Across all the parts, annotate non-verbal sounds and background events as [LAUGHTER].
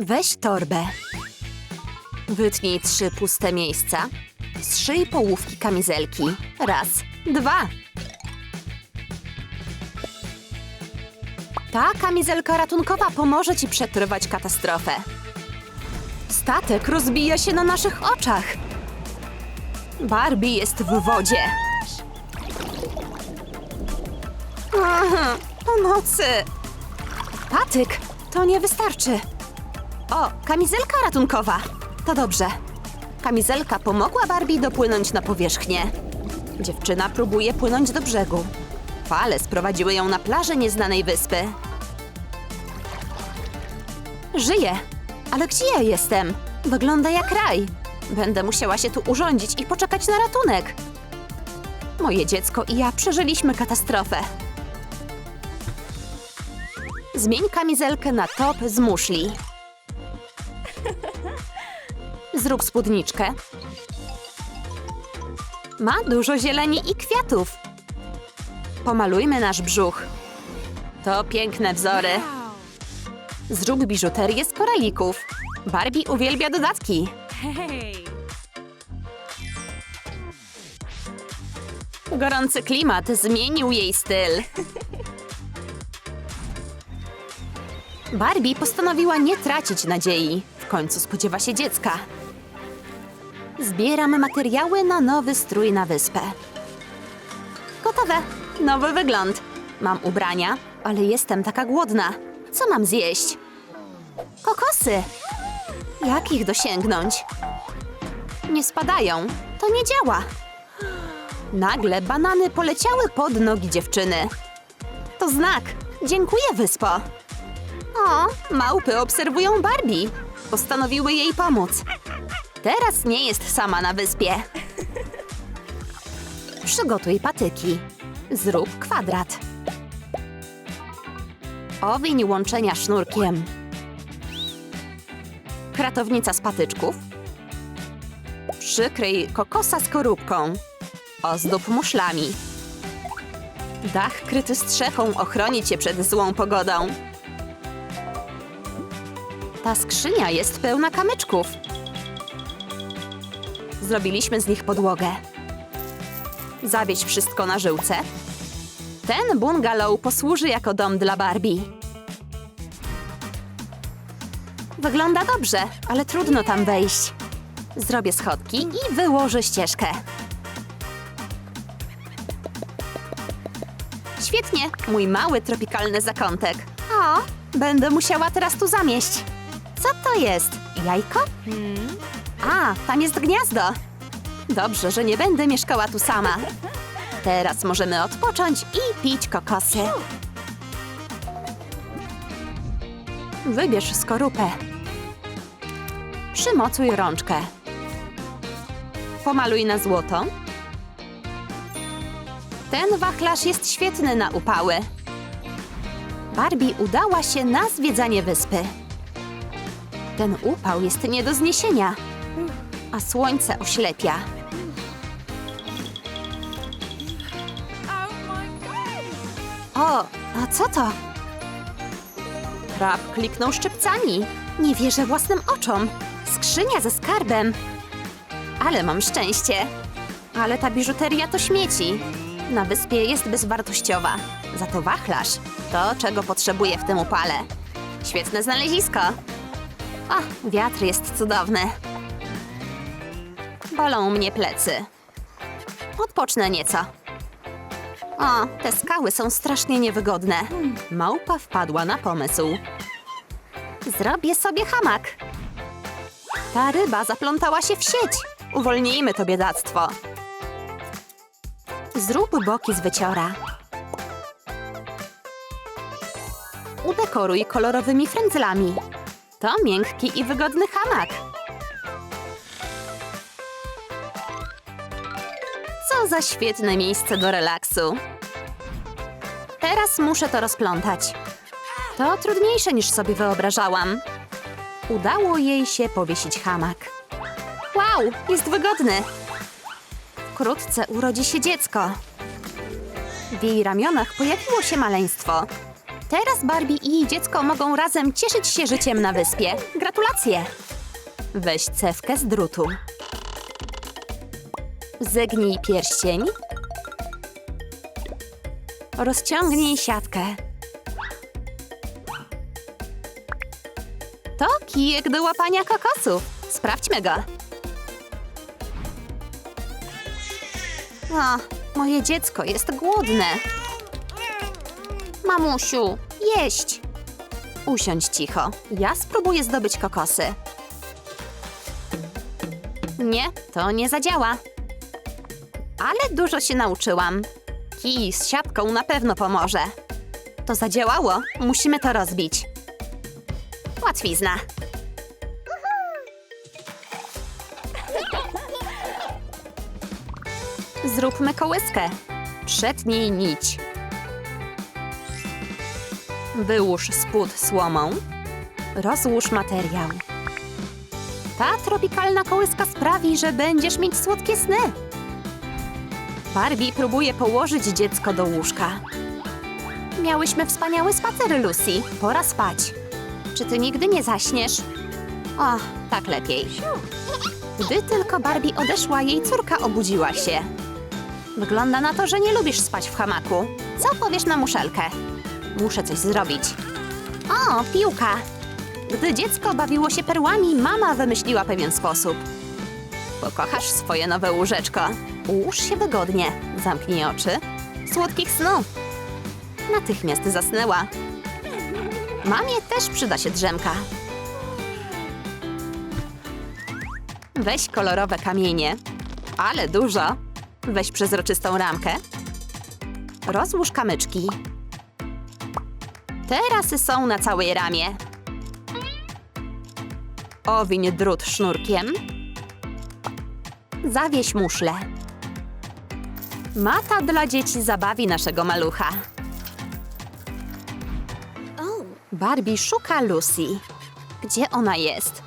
Weź torbę. Wytnij trzy puste miejsca. Zszyj połówki kamizelki. Raz, dwa. Ta kamizelka ratunkowa pomoże ci przetrwać katastrofę. Statek rozbija się na naszych oczach. Barbie jest w wodzie. Aha, Pomocy! Patyk, to nie wystarczy. O, kamizelka ratunkowa. To dobrze. Kamizelka pomogła Barbie dopłynąć na powierzchnię. Dziewczyna próbuje płynąć do brzegu. Fale sprowadziły ją na plażę nieznanej wyspy. Żyję, ale gdzie ja jestem? Wygląda jak raj. Będę musiała się tu urządzić i poczekać na ratunek. Moje dziecko i ja przeżyliśmy katastrofę. Zmień kamizelkę na top z muszli. Zrób spódniczkę. Ma dużo zieleni i kwiatów. Pomalujmy nasz brzuch. To piękne wzory. Zrób biżuterię z koralików. Barbie uwielbia dodatki. Gorący klimat zmienił jej styl. Barbie postanowiła nie tracić nadziei. W końcu spodziewa się dziecka. Zbieram materiały na nowy strój na wyspę. Gotowe. Nowy wygląd. Mam ubrania, ale jestem taka głodna. Co mam zjeść? Kokosy. Jak ich dosięgnąć? Nie spadają. To nie działa. Nagle banany poleciały pod nogi dziewczyny. To znak. Dziękuję, wyspo. O, małpy obserwują Barbie. Postanowiły jej pomóc. Teraz nie jest sama na wyspie. Przygotuj patyki. Zrób kwadrat. Owiń łączenia sznurkiem. Kratownica z patyczków. Przykryj kokosa skorupką. Ozdób muszlami. Dach kryty strzechą ochroni cię przed złą pogodą. Ta skrzynia jest pełna kamyczków. Zrobiliśmy z nich podłogę. Zawieź wszystko na żyłce. Ten bungalow posłuży jako dom dla Barbie. Wygląda dobrze, ale trudno tam wejść. Zrobię schodki i wyłożę ścieżkę. Świetnie, mój mały tropikalny zakątek. O, będę musiała teraz tu zamieść. Co to jest? Jajko? A, tam jest gniazdo. Dobrze, że nie będę mieszkała tu sama. Teraz możemy odpocząć i pić kokosy. Wybierz skorupę. Przymocuj rączkę. Pomaluj na złoto. Ten wachlarz jest świetny na upały. Barbie udała się na zwiedzanie wyspy. Ten upał jest nie do zniesienia, a słońce oślepia. O, a co to? Krab kliknął szczypcami. Nie wierzę własnym oczom. Skrzynia ze skarbem. Ale mam szczęście. Ale ta biżuteria to śmieci. Na wyspie jest bezwartościowa. Za to wachlarz to, czego potrzebuję w tym upale. Świetne znalezisko. O, wiatr jest cudowny. Bolą mnie plecy. Odpocznę nieco. O, te skały są strasznie niewygodne. Małpa wpadła na pomysł. Zrobię sobie hamak. Ta ryba zaplątała się w sieć. Uwolnijmy to biedactwo. Zrób boki z wyciora. Udekoruj kolorowymi frędzlami. To miękki i wygodny hamak. Co za świetne miejsce do relaksu. Teraz muszę to rozplątać. To trudniejsze niż sobie wyobrażałam. Udało jej się powiesić hamak. Wow, jest wygodny. Wkrótce urodzi się dziecko. W jej ramionach pojawiło się maleństwo. Teraz Barbie i jej dziecko mogą razem cieszyć się życiem na wyspie. Gratulacje! Weź cewkę z drutu. Zegnij pierścień. Rozciągnij siatkę. To kijek do łapania kokosów. Sprawdźmy go. O, moje dziecko jest głodne. Mamusiu, jeść. Usiądź cicho. Ja spróbuję zdobyć kokosy. Nie, to nie zadziała. Ale dużo się nauczyłam. Kij z siatką na pewno pomoże. To zadziałało. Musimy to rozbić. Łatwizna. Zróbmy kołyskę. Przetnij nić. Wyłóż spód słomą. Rozłóż materiał. Ta tropikalna kołyska sprawi, że będziesz mieć słodkie sny. Barbie próbuje położyć dziecko do łóżka. Miałyśmy wspaniały spacer, Lucy. Pora spać. Czy ty nigdy nie zaśniesz? O, tak lepiej. Gdy tylko Barbie odeszła, jej córka obudziła się. Wygląda na to, że nie lubisz spać w hamaku. Co powiesz na muszelkę? Muszę coś zrobić. O, piłka! Gdy dziecko bawiło się perłami, mama wymyśliła pewien sposób. Pokochasz swoje nowe łóżeczko. Ułóż się wygodnie, zamknij oczy. Słodkich snów. Natychmiast zasnęła. Mamie też przyda się drzemka. Weź kolorowe kamienie. Ale dużo. Weź przezroczystą ramkę. Rozłóż kamyczki. Teraz są na całej ramie. Owiń drut sznurkiem. Zawieś muszle. Mata dla dzieci zabawi naszego malucha. Barbie szuka Lucy. Gdzie ona jest?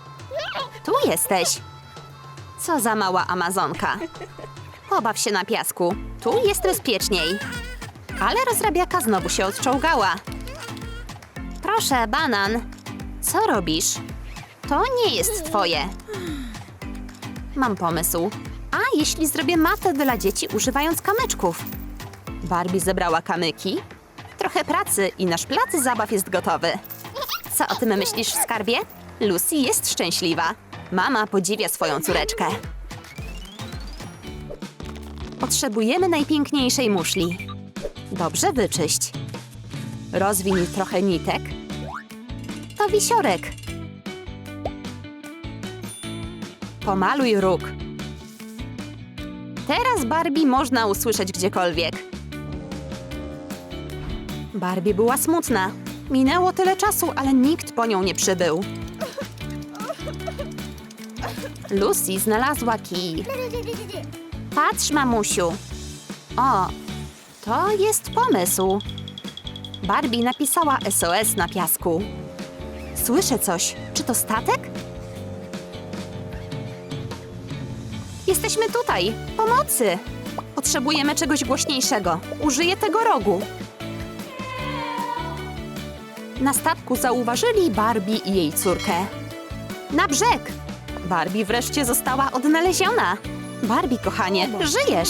Tu jesteś. Co za mała Amazonka. Pobaw się na piasku. Tu jest bezpieczniej. Ale rozrabiaka znowu się odczołgała. Proszę, banan. Co robisz? To nie jest twoje. Mam pomysł. A jeśli zrobię matę dla dzieci używając kamyczków? Barbie zebrała kamyki. Trochę pracy i nasz plac zabaw jest gotowy. Co o tym myślisz, skarbie? Lucy jest szczęśliwa. Mama podziwia swoją córeczkę. Potrzebujemy najpiękniejszej muszli. Dobrze wyczyść. Rozwiń trochę nitek. To wisiorek. Pomaluj róg. Teraz Barbie można usłyszeć gdziekolwiek. Barbie była smutna. Minęło tyle czasu, ale nikt po nią nie przybył. Lucy znalazła kij. Patrz, mamusiu. O, to jest pomysł. Barbie napisała SOS na piasku. Słyszę coś. Czy to statek? Jesteśmy tutaj. Pomocy! Potrzebujemy czegoś głośniejszego. Użyję tego rogu. Na statku zauważyli Barbie i jej córkę. Na brzeg! Barbie wreszcie została odnaleziona. Barbie, kochanie, żyjesz!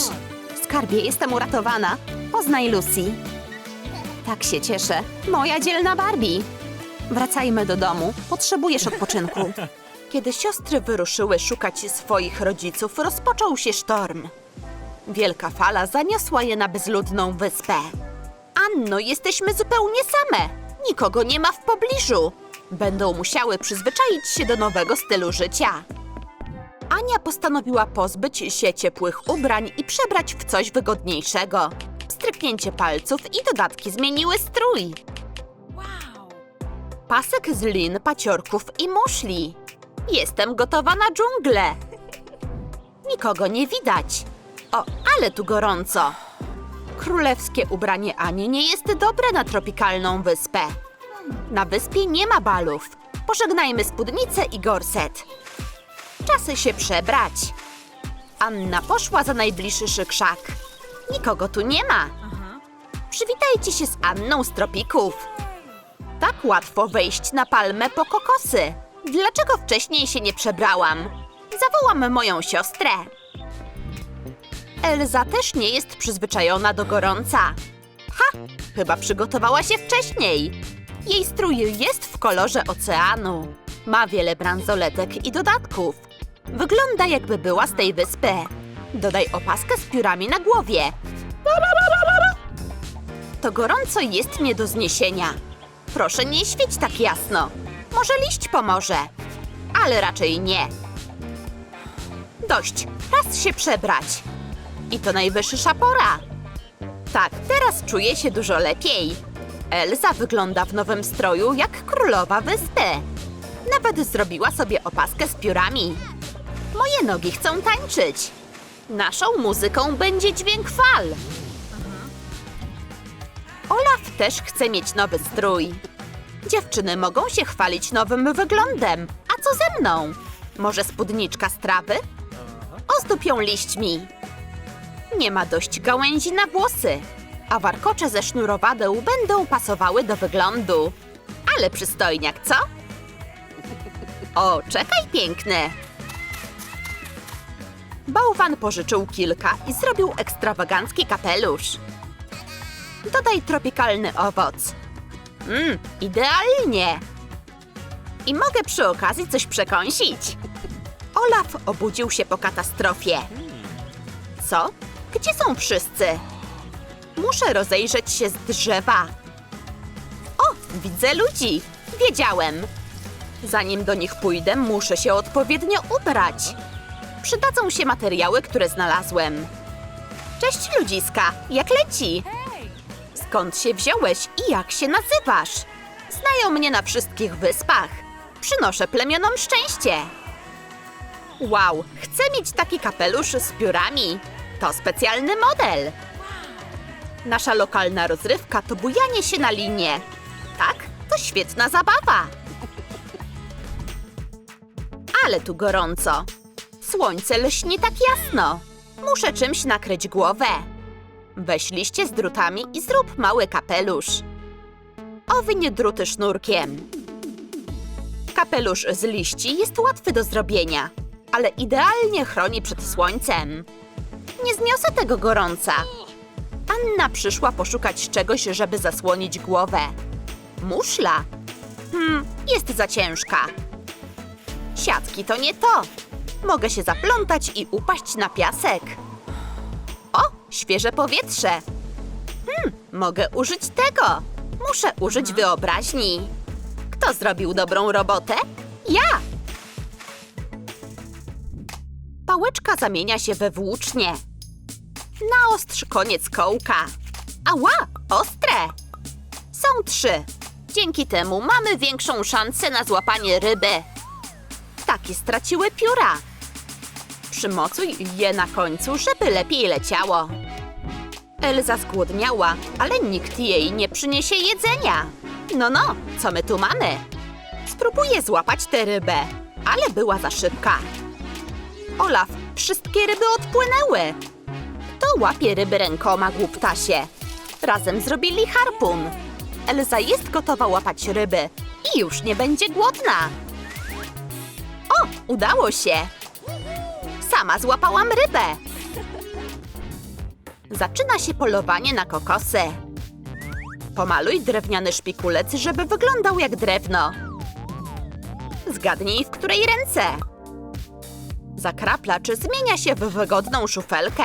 Skarbie, jestem uratowana. Poznaj Lucy. Tak się cieszę. Moja dzielna Barbie. Wracajmy do domu. Potrzebujesz odpoczynku. [LAUGHS] Kiedy siostry wyruszyły szukać swoich rodziców, rozpoczął się sztorm. Wielka fala zaniosła je na bezludną wyspę. Anno, jesteśmy zupełnie same. Nikogo nie ma w pobliżu. Będą musiały przyzwyczaić się do nowego stylu życia. Ania postanowiła pozbyć się ciepłych ubrań i przebrać w coś wygodniejszego. Stryknięcie palców i dodatki zmieniły strój. Wow. Pasek z lin, paciorków i muszli. Jestem gotowa na dżunglę. Nikogo nie widać. O, ale tu gorąco. Królewskie ubranie Ani nie jest dobre na tropikalną wyspę. Na wyspie nie ma balów. Pożegnajmy spódnicę i gorset. Czasy się przebrać. Anna poszła za najbliższy krzak. Nikogo tu nie ma. Przywitajcie się z Anną z tropików. tak łatwo wejść na palmę po kokosy. Dlaczego wcześniej się nie przebrałam? Zawołam moją siostrę. Elza też nie jest przyzwyczajona do gorąca. Ha! Chyba przygotowała się wcześniej. Jej strój jest w kolorze oceanu. Ma wiele bransoletek i dodatków. Wygląda jakby była z tej wyspy. Dodaj opaskę z piórami na głowie. To gorąco jest nie do zniesienia. Proszę nie świeć tak jasno. Może liść pomoże. Ale raczej nie. Dość, raz się przebrać. I to najwyższa pora. Tak, teraz czuję się dużo lepiej. Elza wygląda w nowym stroju jak królowa wyspy. Nawet zrobiła sobie opaskę z piórami. Moje nogi chcą tańczyć. Naszą muzyką będzie dźwięk fal. Olaf też chce mieć nowy strój. Dziewczyny mogą się chwalić nowym wyglądem. A co ze mną? Może spódniczka z trawy? Ozdób ją liśćmi. Nie ma dość gałęzi na włosy, a warkocze ze sznurowadeł będą pasowały do wyglądu. Ale przystojniak, co? O, czekaj, piękny! Bałwan pożyczył kilka i zrobił ekstrawagancki kapelusz. Dodaj tropikalny owoc. Mmm, idealnie! I mogę przy okazji coś przekąsić. Olaf obudził się po katastrofie. Co? Gdzie są wszyscy? Muszę rozejrzeć się z drzewa. O, widzę ludzi. Wiedziałem. Zanim do nich pójdę, muszę się odpowiednio ubrać. Przydadzą się materiały, które znalazłem. Cześć ludziska, jak leci? Skąd się wziąłeś i jak się nazywasz? Znają mnie na wszystkich wyspach. Przynoszę plemionom szczęście. Wow, chcę mieć taki kapelusz z piórami. To specjalny model. Nasza lokalna rozrywka to bujanie się na linie. Tak, to świetna zabawa. Ale tu gorąco. Słońce lśni tak jasno. Muszę czymś nakryć głowę. Weź liście z drutami i zrób mały kapelusz. Owiń druty sznurkiem. Kapelusz z liści jest łatwy do zrobienia, ale idealnie chroni przed słońcem. Nie zniosę tego gorąca. Anna przyszła poszukać czegoś, żeby zasłonić głowę. Muszla. Hmm, jest za ciężka. Siatki to nie to. Mogę się zaplątać i upaść na piasek. Świeże powietrze. Hmm, mogę użyć tego. Muszę użyć wyobraźni. Kto zrobił dobrą robotę? Ja! Pałeczka zamienia się we włócznie. Naostrz koniec kołka. Ała, ostre! Są trzy. Dzięki temu mamy większą szansę na złapanie ryby. Takie straciły pióra. Przymocuj je na końcu, żeby lepiej leciało. Elza zgłodniała, ale nikt jej nie przyniesie jedzenia. No, no, co my tu mamy? Spróbuję złapać tę rybę, ale była za szybka. Olaf, wszystkie ryby odpłynęły. Kto łapie ryby rękoma, głuptasie? Razem zrobili harpun. Elza jest gotowa łapać ryby i już nie będzie głodna. O, udało się. Sama złapałam rybę. Zaczyna się polowanie na kokosy. Pomaluj drewniany szpikulec, żeby wyglądał jak drewno. Zgadnij, w której ręce. Zakrapla, czy zmienia się w wygodną szufelkę.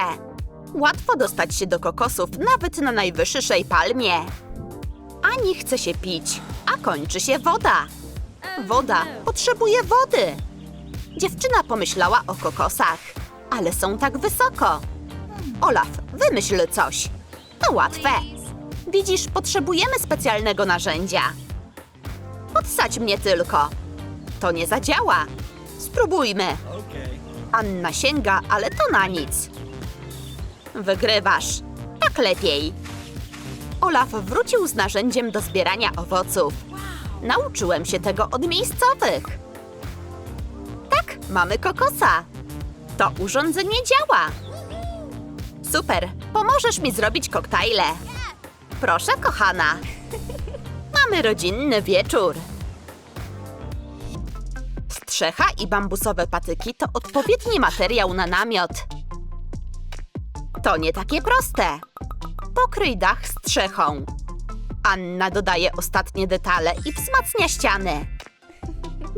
Łatwo dostać się do kokosów nawet na najwyższej palmie. Ani chce się pić, a kończy się woda. Woda potrzebuje wody. Dziewczyna pomyślała o kokosach, ale są tak wysoko. Olaf, wymyśl coś. To łatwe. Widzisz, potrzebujemy specjalnego narzędzia. Podsadź mnie tylko. To nie zadziała. Spróbujmy. Anna sięga, ale to na nic. Wygrywasz. Tak lepiej. Olaf wrócił z narzędziem do zbierania owoców. Nauczyłem się tego od miejscowych. Tak, mamy kokosa. To urządzenie działa. Super, pomożesz mi zrobić koktajle. Proszę, kochana. Mamy rodzinny wieczór. Strzecha i bambusowe patyki to odpowiedni materiał na namiot. To nie takie proste. Pokryj dach strzechą. Anna dodaje ostatnie detale i wzmacnia ściany.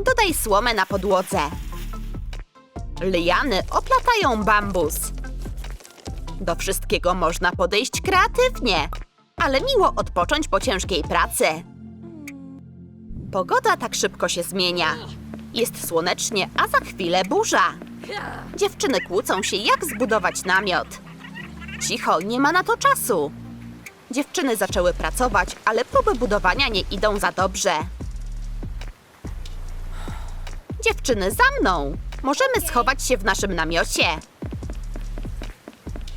Dodaj słomę na podłodze. Liany oplatają bambus. Do wszystkiego można podejść kreatywnie, ale miło odpocząć po ciężkiej pracy. Pogoda tak szybko się zmienia. Jest słonecznie, a za chwilę burza. Dziewczyny kłócą się, jak zbudować namiot. Cicho, nie ma na to czasu. Dziewczyny zaczęły pracować, ale próby budowania nie idą za dobrze. Dziewczyny, za mną! Możemy schować się w naszym namiocie.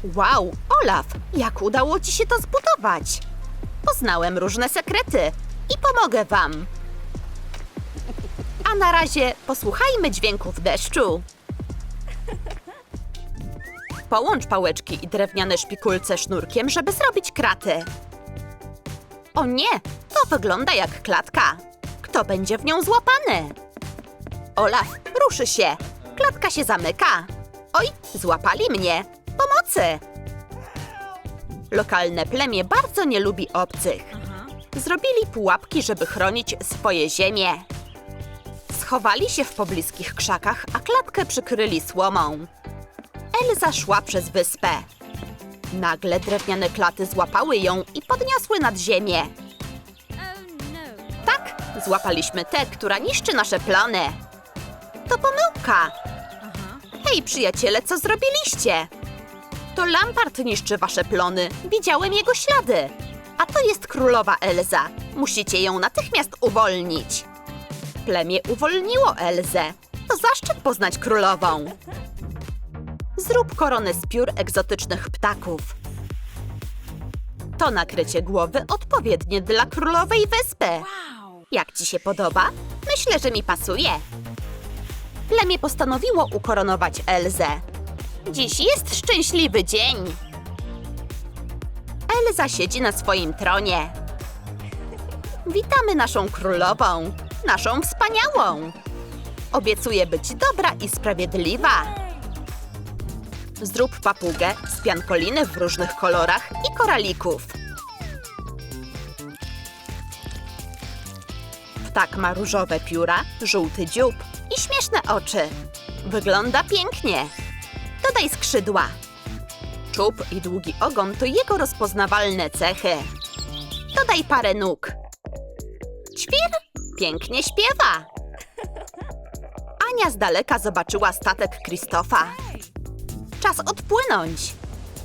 Wow, Olaf, jak udało ci się to zbudować? Poznałem różne sekrety i pomogę wam. A na razie posłuchajmy dźwięków deszczu. Połącz pałeczki i drewniane szpikulce sznurkiem, żeby zrobić kraty. O nie, to wygląda jak klatka. Kto będzie w nią złapany? Olaf, ruszy się. Klatka się zamyka. Oj, złapali mnie. Pomocy! Lokalne plemię bardzo nie lubi obcych. Zrobili pułapki, żeby chronić swoje ziemie. Schowali się w pobliskich krzakach, a klatkę przykryli słomą. Elza szła przez wyspę. Nagle drewniane klaty złapały ją i podniosły nad ziemię. Tak, złapaliśmy tę, która niszczy nasze plany. To pomyłka. Hej, przyjaciele, co zrobiliście? To Lampart niszczy wasze plony. Widziałem jego ślady. A to jest królowa Elza. Musicie ją natychmiast uwolnić. Plemię uwolniło Elzę. To zaszczyt poznać królową. Zrób koronę z piór egzotycznych ptaków. To nakrycie głowy odpowiednie dla królowej wyspy. Jak ci się podoba? Myślę, że mi pasuje. Plemię postanowiło ukoronować Elzę. Dziś jest szczęśliwy dzień. Elza siedzi na swoim tronie. Witamy naszą królową, naszą wspaniałą. Obiecuje być dobra i sprawiedliwa. Zrób papugę z piankoliny w różnych kolorach i koralików. Ptak ma różowe pióra, żółty dziób i śmieszne oczy. Wygląda pięknie. Dodaj skrzydła. Czub i długi ogon to jego rozpoznawalne cechy. Dodaj parę nóg. Ćwir pięknie śpiewa. Ania z daleka zobaczyła statek Krzysztofa. Czas odpłynąć.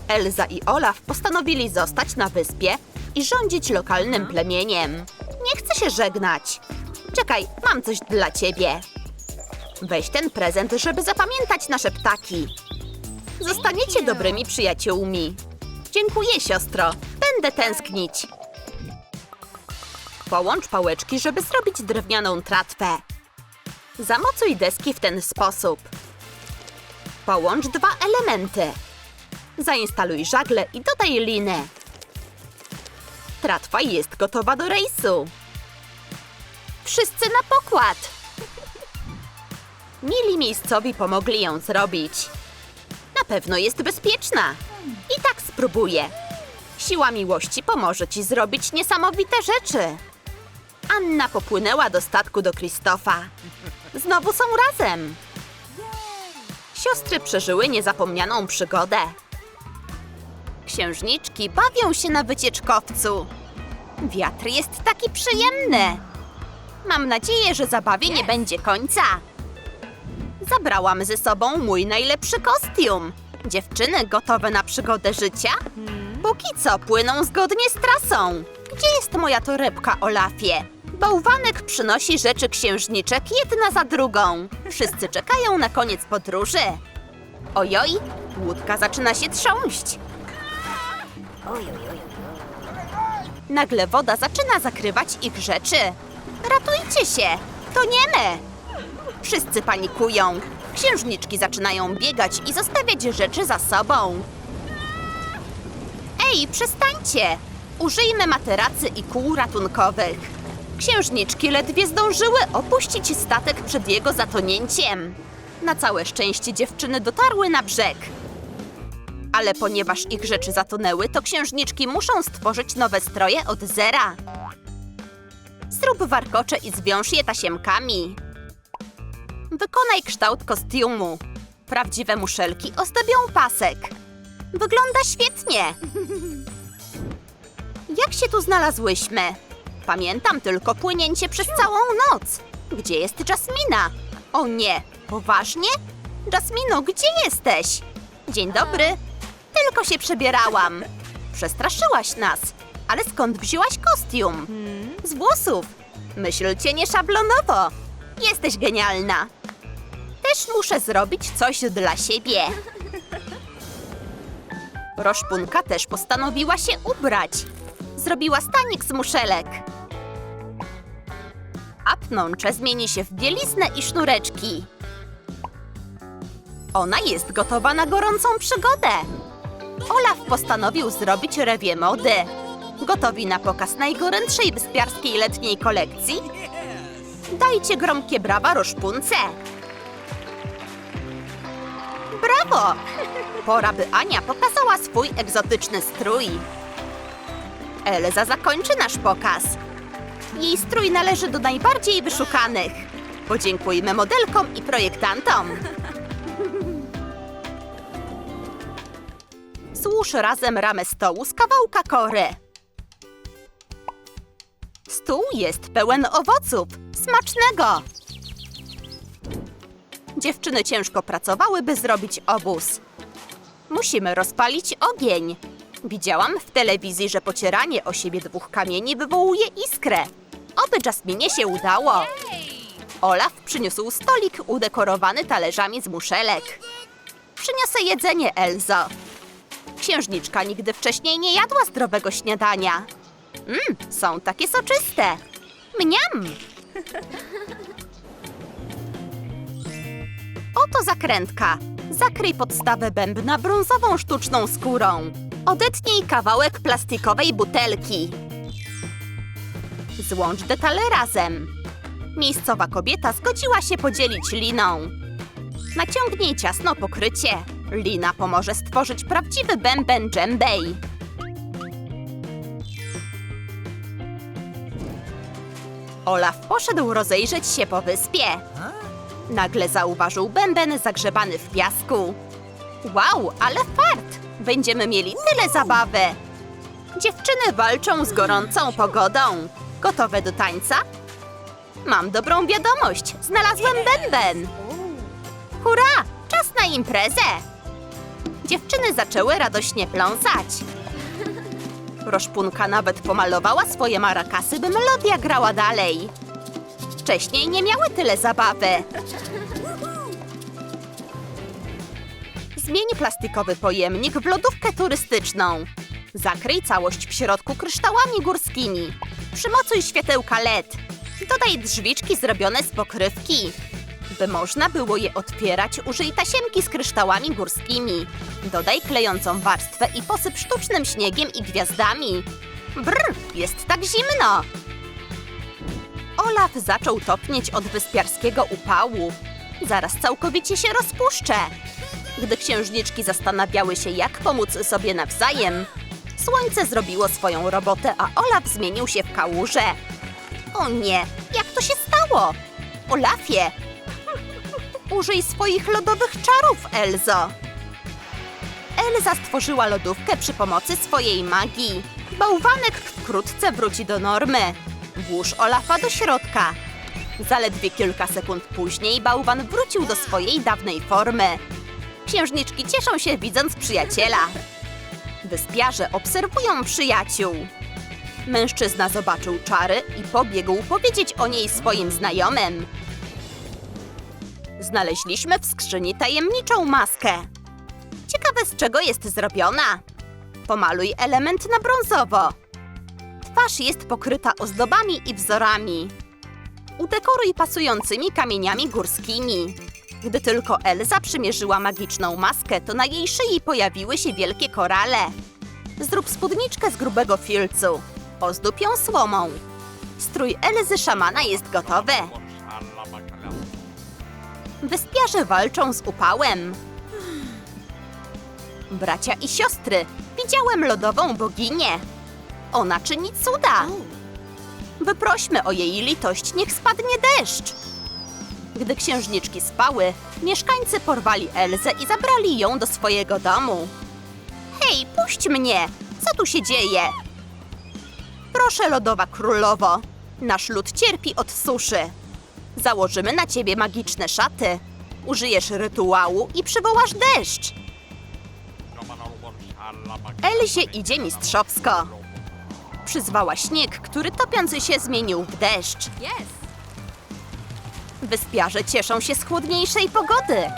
Elza i Olaf postanowili zostać na wyspie i rządzić lokalnym plemieniem. Nie chcę się żegnać. Czekaj, mam coś dla ciebie. Weź ten prezent, żeby zapamiętać nasze ptaki. Zostaniecie dobrymi przyjaciółmi. Dziękuję, siostro. Będę tęsknić. Połącz pałeczki, żeby zrobić drewnianą tratwę. Zamocuj deski w ten sposób. Połącz dwa elementy. Zainstaluj żagle i dodaj linę. Tratwa jest gotowa do rejsu. Wszyscy na pokład! Mili miejscowi pomogli ją zrobić. Pewno jest bezpieczna. I tak spróbuję. Siła miłości pomoże ci zrobić niesamowite rzeczy. Anna popłynęła do statku do Krzysztofa. Znowu są razem. Siostry przeżyły niezapomnianą przygodę. Księżniczki bawią się na wycieczkowcu. Wiatr jest taki przyjemny. Mam nadzieję, że zabawie nie będzie końca. Zabrałam ze sobą mój najlepszy kostium. Dziewczyny gotowe na przygodę życia? Póki co płyną zgodnie z trasą. Gdzie jest moja torebka, Olafie? Bałwanek przynosi rzeczy księżniczek jedna za drugą. Wszyscy czekają na koniec podróży. Ojoj, łódka zaczyna się trząść. Nagle woda zaczyna zakrywać ich rzeczy. Ratujcie się! Toniemy! Wszyscy panikują. Księżniczki zaczynają biegać i zostawiać rzeczy za sobą. Ej, przestańcie! Użyjmy materacy i kół ratunkowych. Księżniczki ledwie zdążyły opuścić statek przed jego zatonięciem. Na całe szczęście dziewczyny dotarły na brzeg. Ale ponieważ ich rzeczy zatonęły, to księżniczki muszą stworzyć nowe stroje od zera. Zrób warkocze i zwiąż je tasiemkami. Wykonaj kształt kostiumu. Prawdziwe muszelki ozdobią pasek. Wygląda świetnie. Jak się tu znalazłyśmy? Pamiętam tylko płynięcie przez całą noc. Gdzie jest Jasmina? O nie, poważnie? Jasmino, gdzie jesteś? Dzień dobry. Tylko się przebierałam. Przestraszyłaś nas. Ale skąd wzięłaś kostium? Z włosów. Myślcie nie szablonowo. Jesteś genialna. Też muszę zrobić coś dla siebie. Roszpunka też postanowiła się ubrać. Zrobiła stanik z muszelek. A pnącze zmieni się w bieliznę i sznureczki. Ona jest gotowa na gorącą przygodę. Olaf postanowił zrobić rewię mody. Gotowi na pokaz najgorętszej wyspiarskiej letniej kolekcji? Dajcie gromkie brawa roszpunce! Brawo! Pora, by Ania pokazała swój egzotyczny strój. Elza zakończy nasz pokaz. Jej strój należy do najbardziej wyszukanych. Podziękujmy modelkom i projektantom. Złóż razem ramę stołu z kawałka kory. Stół jest pełen owoców. Smacznego! Dziewczyny ciężko pracowały, by zrobić obóz. Musimy rozpalić ogień. Widziałam w telewizji, że pocieranie o siebie dwóch kamieni wywołuje iskrę. Oby Jasminie się udało. Olaf przyniósł stolik udekorowany talerzami z muszelek. Przyniosę jedzenie, Elzo. Księżniczka nigdy wcześniej nie jadła zdrowego śniadania. Mmm, są takie soczyste. Mniam! Oto zakrętka. Zakryj podstawę bębna brązową sztuczną skórą. Odetnij kawałek plastikowej butelki. Złącz detale razem. Miejscowa kobieta zgodziła się podzielić liną. Naciągnij ciasno pokrycie. Lina pomoże stworzyć prawdziwy bęben dżembej. Olaf poszedł rozejrzeć się po wyspie. Nagle zauważył bęben zagrzebany w piasku. Wow, ale fart! Będziemy mieli tyle zabawy! Dziewczyny walczą z gorącą pogodą. Gotowe do tańca? Mam dobrą wiadomość. Znalazłem bęben. Hurra! Czas na imprezę! Dziewczyny zaczęły radośnie pląsać. Roszpunka nawet pomalowała swoje marakasy, by melodia grała dalej. Wcześniej nie miały tyle zabawy. Zmień plastikowy pojemnik w lodówkę turystyczną. Zakryj całość w środku kryształami górskimi. Przymocuj światełka LED. Dodaj drzwiczki zrobione z pokrywki. By można było je otwierać, użyj tasiemki z kryształami górskimi. Dodaj klejącą warstwę i posyp sztucznym śniegiem i gwiazdami. Brr, jest tak zimno! Olaf zaczął topnieć od wyspiarskiego upału. Zaraz całkowicie się rozpuszczę. Gdy księżniczki zastanawiały się, jak pomóc sobie nawzajem, słońce zrobiło swoją robotę, a Olaf zmienił się w kałużę. O nie, jak to się stało? Olafie! Użyj swoich lodowych czarów, Elzo! Elza stworzyła lodówkę przy pomocy swojej magii. Bałwanek wkrótce wróci do normy. Włóż Olafa do środka. Zaledwie kilka sekund później bałwan wrócił do swojej dawnej formy. Księżniczki cieszą się widząc przyjaciela. Wyspiarze obserwują przyjaciół. Mężczyzna zobaczył czary i pobiegł powiedzieć o niej swoim znajomym. Znaleźliśmy w skrzyni tajemniczą maskę. Ciekawe z czego jest zrobiona. Pomaluj element na brązowo. Twarz jest pokryta ozdobami i wzorami. Udekoruj pasującymi kamieniami górskimi. Gdy tylko Elza przymierzyła magiczną maskę, to na jej szyi pojawiły się wielkie korale. Zrób spódniczkę z grubego filcu. Ozdób ją słomą. Strój Elzy szamana jest gotowy. Wyspiarze walczą z upałem. Bracia i siostry, widziałem lodową boginię. Ona czyni cuda. Wyprośmy o jej litość, niech spadnie deszcz. Gdy księżniczki spały, mieszkańcy porwali Elzę i zabrali ją do swojego domu. Hej, puść mnie! Co tu się dzieje? Proszę, lodowa królowo, nasz lud cierpi od suszy. Założymy na ciebie magiczne szaty. Użyjesz rytuału i przywołasz deszcz. Elzie idzie mistrzowsko. Przyzwała śnieg, który topiący się zmienił w deszcz. Yes. Wyspiarze cieszą się z chłodniejszej pogody.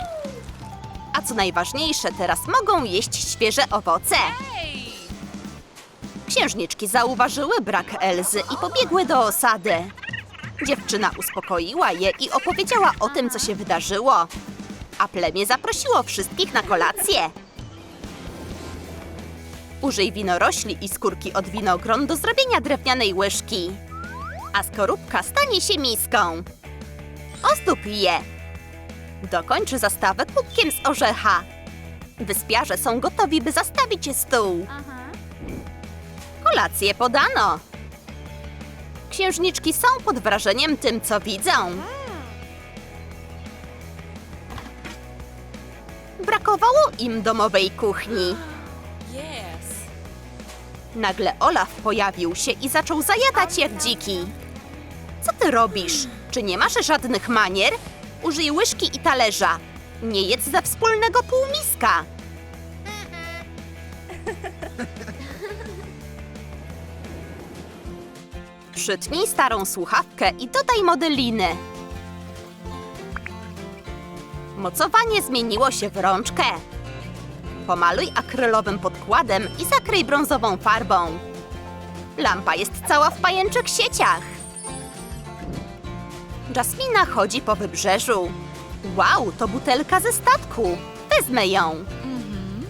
A co najważniejsze, teraz mogą jeść świeże owoce. Księżniczki zauważyły brak Elzy i pobiegły do osady. Dziewczyna uspokoiła je i opowiedziała o tym, co się wydarzyło. A plemię zaprosiło wszystkich na kolację. Użyj winorośli i skórki od winogron do zrobienia drewnianej łyżki. A skorupka stanie się miską. Ozdób je. Dokończ zastawę kubkiem z orzecha. Wyspiarze są gotowi, by zastawić stół. Kolację podano. Księżniczki są pod wrażeniem tym, co widzą. Brakowało im domowej kuchni. Nagle Olaf pojawił się i zaczął zajadać jak dziki. Co ty robisz? Czy nie masz żadnych manier? Użyj łyżki i talerza. Nie jedz ze wspólnego półmiska. [LAUGHS] Przytnij starą słuchawkę i dodaj modeliny. Mocowanie zmieniło się w rączkę. Pomaluj akrylowym podkładem i zakryj brązową farbą. Lampa jest cała w pajęczych sieciach. Jasmina chodzi po wybrzeżu. Wow, to butelka ze statku. Wezmę ją.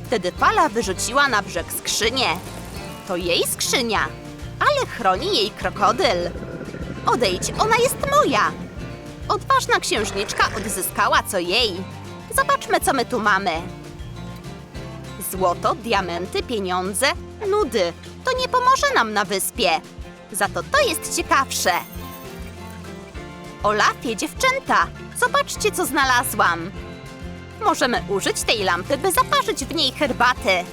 Wtedy fala wyrzuciła na brzeg skrzynię. To jej skrzynia, ale chroni jej krokodyl. Odejdź, ona jest moja. Odważna księżniczka odzyskała co jej. Zobaczmy, co my tu mamy. Złoto, diamenty, pieniądze, nudy. To nie pomoże nam na wyspie. Za to to jest ciekawsze. Olafie, dziewczęta, zobaczcie, co znalazłam. Możemy użyć tej lampy, by zaparzyć w niej herbaty.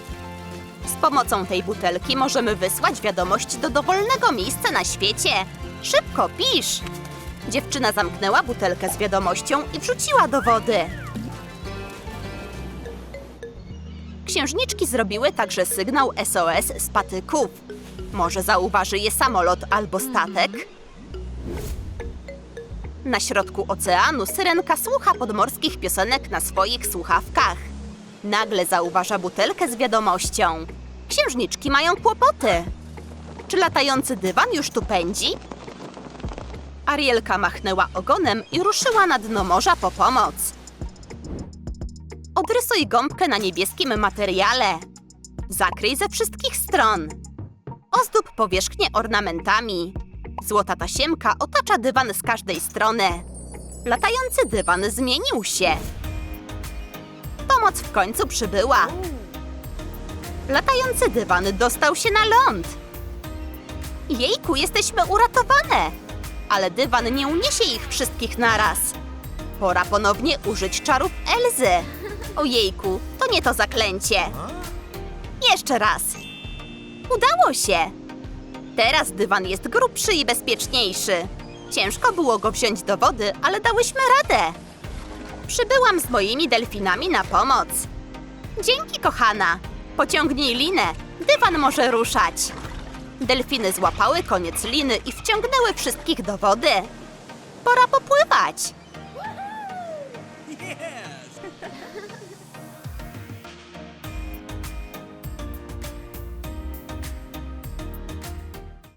Z pomocą tej butelki możemy wysłać wiadomość do dowolnego miejsca na świecie. Szybko, pisz! Dziewczyna zamknęła butelkę z wiadomością i wrzuciła do wody. Księżniczki zrobiły także sygnał SOS z patyków. Może zauważy je samolot albo statek? Na środku oceanu syrenka słucha podmorskich piosenek na swoich słuchawkach. Nagle zauważa butelkę z wiadomością. Księżniczki mają kłopoty. Czy latający dywan już tu pędzi? Arielka machnęła ogonem i ruszyła na dno morza po pomoc. Odrysuj gąbkę na niebieskim materiale. Zakryj ze wszystkich stron. Ozdób powierzchnię ornamentami. Złota tasiemka otacza dywan z każdej strony. Latający dywan zmienił się. Pomoc w końcu przybyła. Latający dywan dostał się na ląd. Jejku, jesteśmy uratowane! Ale dywan nie uniesie ich wszystkich naraz. Pora ponownie użyć czarów Elzy. Ojejku, to nie to zaklęcie. Jeszcze raz. Udało się. Teraz dywan jest grubszy i bezpieczniejszy. Ciężko było go wziąć do wody, ale dałyśmy radę. Przybyłam z moimi delfinami na pomoc. Dzięki, kochana. Pociągnij linę. Dywan może ruszać. Delfiny złapały koniec liny i wciągnęły wszystkich do wody. Pora popływać.